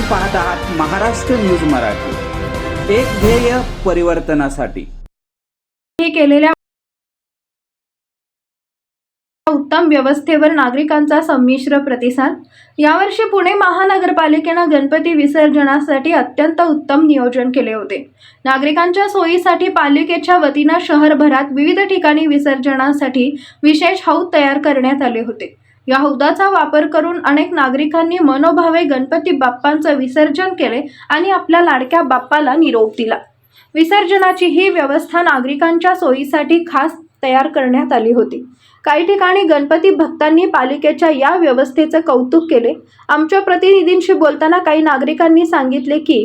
आपण पाहत आहात महाराष्ट्र न्यूज मराठी. एक ध्येय परिवर्तनासाठी. केलेल्या उत्तम व्यवस्थेवर नागरिकांचा संमिश्र प्रतिसाद. यावर्षी पुणे महानगरपालिकेनं गणपती विसर्जनासाठी अत्यंत उत्तम नियोजन केले होते. नागरिकांच्या सोयीसाठी पालिकेच्या वतीनं शहरभरात विविध ठिकाणी विसर्जनासाठी विशेष हौद तयार करण्यात आले होते. या हौदाचा वापर करून अनेक नागरिकांनी मनोभावे गणपती बाप्पांचं विसर्जन केले आणि आपल्या लाडक्या बाप्पाला निरोप दिला. विसर्जनाची ही व्यवस्था नागरिकांच्या सोयीसाठी खास तयार करण्यात आली होती. काही ठिकाणी गणपती भक्तांनी पालिकेच्या या व्यवस्थेचं कौतुक केले. आमच्या प्रतिनिधींशी बोलताना काही नागरिकांनी सांगितले की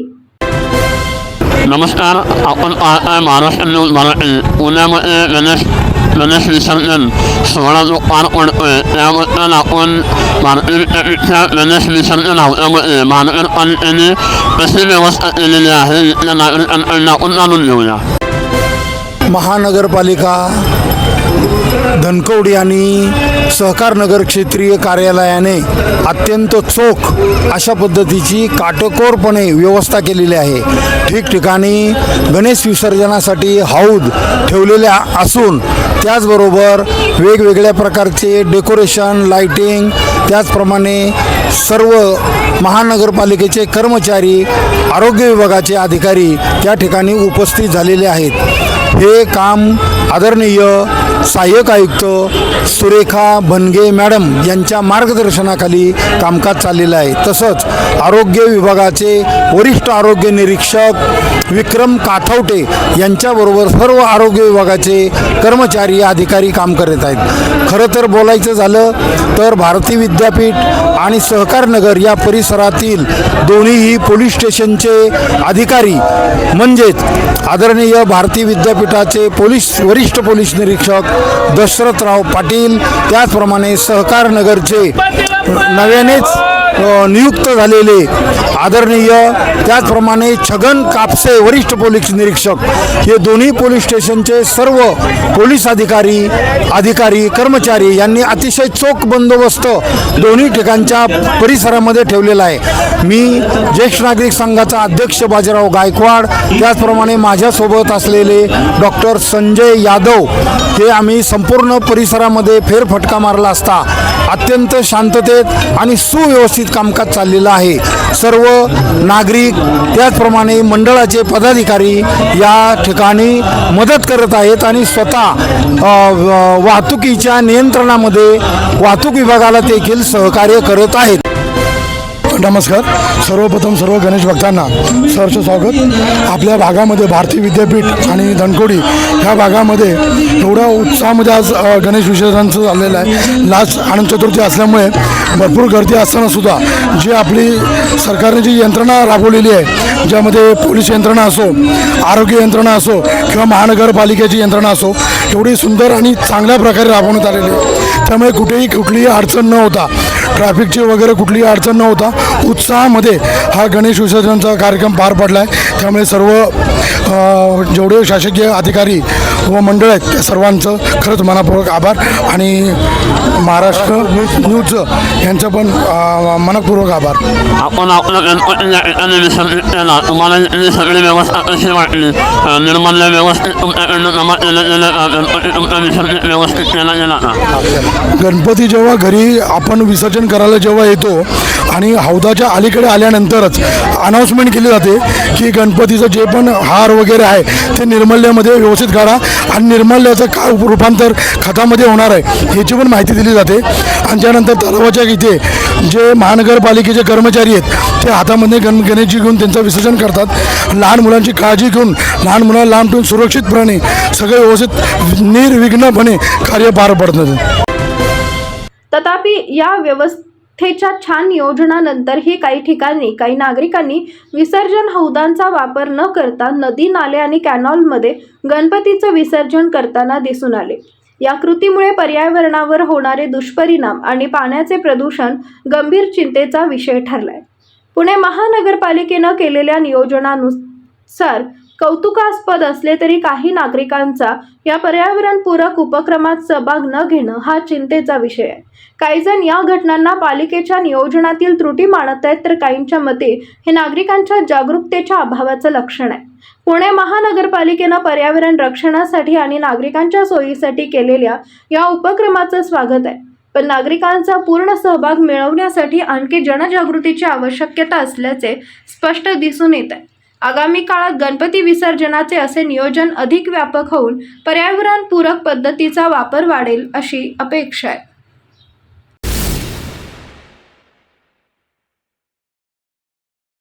नमस्कार. आपण पाहताय महाराष्ट्र न्यूज मराठी. पुण्यामध्ये गणेश गणेश विसर्जन सोहळा जो पार पडतोय त्याबद्दल आपण भारतीय गणेश विसर्जन हौदामध्ये महानगरपालिकेने कशी व्यवस्था केलेली आहे इथल्या नागरिकांकडून आपण जाणून घेऊया महानगरपालिका धनकवडी आणि सहकारनगर क्षेत्रीय कार्यालयाने अत्यंत चोख अशा पद्धतीची काटेकोरपणे व्यवस्था केलेली आहे. ठिकठिकाणी गणेश विसर्जनासाठी हौद ठेवलेल्या असून त्याचबरोबर वेगवेगळ्या प्रकारचे डेकोरेशन लाइटिंग त्याचप्रमाणे सर्व महानगरपालिकेचे कर्मचारी आरोग्य विभागाचे अधिकारी त्या ठिकाणी उपस्थित झालेले आहेत. हे काम आदरणीय सहाय्यक आयुक्त सुरेखा भनगे मॅडम यांच्या मार्गदर्शनाखाली कामकाज चाललेलं आहे. तसंच आरोग्य विभागाचे वरिष्ठ आरोग्य निरीक्षक विक्रम काथवटे यांच्याबरोबर सर्व आरोग्य विभागाचे कर्मचारी अधिकारी काम करत आहेत. खरं तर बोलायचं झालं तर भारती विद्यापीठ आणि सहकार नगर या परिसरातील दोन्हीही पोलीस स्टेशनचे अधिकारी म्हणजेच आदरणीय भारती विद्यापीठाचे पोलीस वरिष्ठ पोलीस निरीक्षक दशरथराव पाटील त्याचप्रमाणे सहकार नगरचे नव्यानेच नियुक्त झालेले आदरणीय त्याचप्रमाणे छगन कापसे वरिष्ठ पोलीस निरीक्षक हे दोन्ही पोलीस स्टेशनचे सर्व पोलीस अधिकारी अधिकारी कर्मचारी यांनी अतिशय चोख बंदोबस्त दोन्ही ठिकाणच्या परिसरामध्ये ठेवलेला आहे. मी ज्येष्ठ नागरिक संघाचा अध्यक्ष बाजीराव गायकवाड त्याचप्रमाणे माझ्यासोबत असलेले डॉक्टर संजय यादव हे आम्ही संपूर्ण परिसरामध्ये फेरफटका मारला असता अत्यंत शांततेत आणि सुव्यवस्थित कामकाज चाललेलं आहे. सर्व नागरिक त्याचप्रमाणे मंडळाचे पदाधिकारी या ठिकाणी मदत करत आहेत आणि स्वतः व- वाहतुकीच्या नियंत्रणामध्ये वाहतूक विभागाला देखील सहकार्य करत आहेत. नमस्कार. सर्वप्रथम सर्व गणेश भक्तांना सरचं स्वागत. आपल्या भागामध्ये भारतीय विद्यापीठ आणि धनकोडी ह्या भागामध्ये एवढ्या उत्साहामध्ये आज गणेश विसर्जनाचं झालेलं आहे. लास्ट आनंद चतुर्थी असल्यामुळे भरपूर गर्दी असतानासुद्धा जी आपली सरकारने जी यंत्रणा राबवलेली आहे ज्यामध्ये पोलीस यंत्रणा असो आरोग्य यंत्रणा असो किंवा महानगरपालिकेची यंत्रणा असो एवढी सुंदर आणि चांगल्या प्रकारे राबवण्यात आलेली आहे. त्यामुळे कुठेही कुठलीही अडचण न होता ट्रॅफिकची वगैरे कुठलीही अडचण न होता उत्साहामध्ये हा गणेश विसर्जनचा कार्यक्रम पार पडला आहे त्यामुळे सर्व जेवढे शासकीय अधिकारी व मंडळ आहेत त्या सर्वांचं खरंच मनापूर्वक आभार आणि महाराष्ट्र न्यूज यांचं पण अ, मनपूर्वक आभार. आपण आपलं गणपतीच्या ठिकाणी विसर्जित केला तुम्हाला इथली सगळी व्यवस्था कशी वाटली? निर्माल्य व्यवस्थित तुमच्याकडनं जमा केलं गेलं का गणपती तुमचा विसर्जित व्यवस्थित केला गेला का गणपती जेव्हा घरी आपण विसर्जन करायला जेव्हा येतो आणि हौदाच्या अलीकडे आल्यानंतरच अनाऊन्समेंट केली जाते की गणपतीचं जे पण हार वगैरे आहे ते निर्मल्यामध्ये व्यवस्थित काढा आणि निर्मल्याचं काय रूपांतर खतामध्ये होणार आहे याची पण माहिती दिली जाते. आणि त्यानंतर तलावाच्या इथे जे महानगरपालिकेचे कर्मचारी आहेत ते हातामध्ये गण गणेशजी घेऊन त्यांचं विसर्जन करतात. लहान मुलांची काळजी घेऊन लहान मुलांना लांब ठेवून सुरक्षितपणे सगळे व्यवस्थित निर्विघ्नपणे कार्य पार पडतात. तथापि या व्यवस्थेच्या छान नियोजनानंतरही काही ठिकाणी काही नागरिकांनी विसर्जन हौदांचा वापर न करता नदी नाले आणि कॅनॉलमध्ये गणपतीचं विसर्जन करताना दिसून आले. या कृतीमुळे पर्यावरणावर होणारे दुष्परिणाम आणि पाण्याचे प्रदूषण गंभीर चिंतेचा विषय ठरलाय. पुणे महानगरपालिकेनं केलेल्या नियोजनानुसार कौतुकास्पद असले तरी काही नागरिकांचा या पर्यावरणपूरक उपक्रमात सहभाग न घेणं हा चिंतेचा विषय आहे. काही जण या घटनांना पालिकेच्या नियोजनातील त्रुटी मानत आहेत तर काहींच्या मते हे नागरिकांच्या जागरूकतेच्या अभावाचं लक्षण आहे. पुणे महानगरपालिकेनं पर्यावरण रक्षणासाठी आणि नागरिकांच्या सोयीसाठी केलेल्या या उपक्रमाचं स्वागत आहे. पण नागरिकांचा पूर्ण सहभाग मिळवण्यासाठी आणखी जनजागृतीची आवश्यकता असल्याचे स्पष्ट दिसून येत आहे. आगामी काळात गणपती विसर्जनाचे असे नियोजन अधिक व्यापक होऊन पर्यावरणपूरक पद्धतीचा वापर वाढेल अशी अपेक्षा आहे.